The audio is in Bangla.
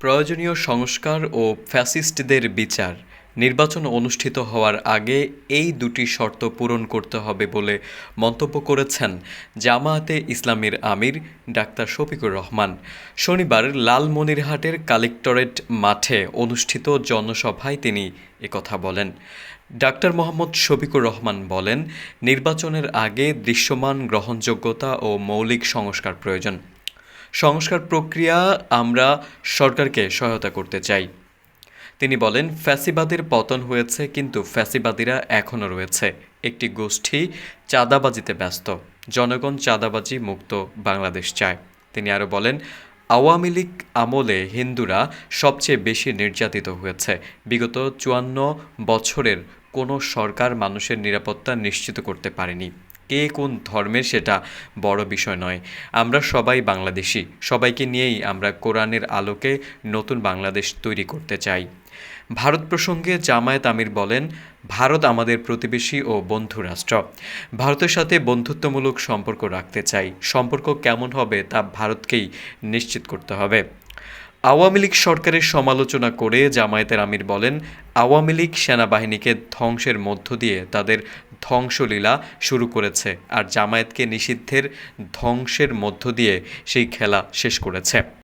প্রয়োজনীয় সংস্কার ও ফ্যাসিস্টদের বিচার নির্বাচন অনুষ্ঠিত হওয়ার আগে এই দুটি শর্ত পূরণ করতে হবে বলে মন্তব্য করেছেন জামায়াতে ইসলামীর আমির ডাক্তার শফিকুর রহমান। শনিবার লালমনিরহাটের কালেক্টরেট মাঠে অনুষ্ঠিত জনসভায় তিনি একথা বলেন। ডাক্তার মোহাম্মদ শফিকুর রহমান বলেন, নির্বাচনের আগে দৃশ্যমান গ্রহণযোগ্যতা ও মৌলিক সংস্কার প্রয়োজন। সংস্কার প্রক্রিয়া আমরা সরকারকে সহায়তা করতে চাই। তিনি বলেন, ফ্যাসিবাদের পতন হয়েছে, কিন্তু ফ্যাসিবাদীরা এখনও রয়েছে। একটি গোষ্ঠী চাঁদাবাজিতে ব্যস্ত। জনগণ চাঁদাবাজি মুক্ত বাংলাদেশ চায়। তিনি আরও বলেন, আওয়ামী লীগ আমলে হিন্দুরা সবচেয়ে বেশি নির্যাতিত হয়েছে। বিগত চুয়ান্ন বছরের কোনো সরকার মানুষের নিরাপত্তা নিশ্চিত করতে পারেনি। কে কোন ধর্মের সেটা বড় বিষয় নয়। আমরা সবাই বাংলাদেশি। সবাইকে নিয়েই আমরা কোরআনের আলোকে নতুন বাংলাদেশ তৈরি করতে চাই। ভারত প্রসঙ্গে জামায়াত আমির বলেন, ভারত আমাদের প্রতিবেশী ও বন্ধু রাষ্ট্র। ভারতের সাথে বন্ধুত্বমূলক সম্পর্ক রাখতে চাই। সম্পর্ক কেমন হবে তা ভারতকেই নিশ্চিত করতে হবে। আওয়ামী লীগ সরকারের সমালোচনা করে জামায়াতের আমির বলেন, আওয়ামী লীগ সেনাবাহিনীকে ধ্বংসের মধ্য দিয়ে তাদের ধ্বংসলীলা শুরু করেছে আর জামায়াতকে নিষিদ্ধের ধ্বংসের মধ্য দিয়ে সেই খেলা শেষ করেছে।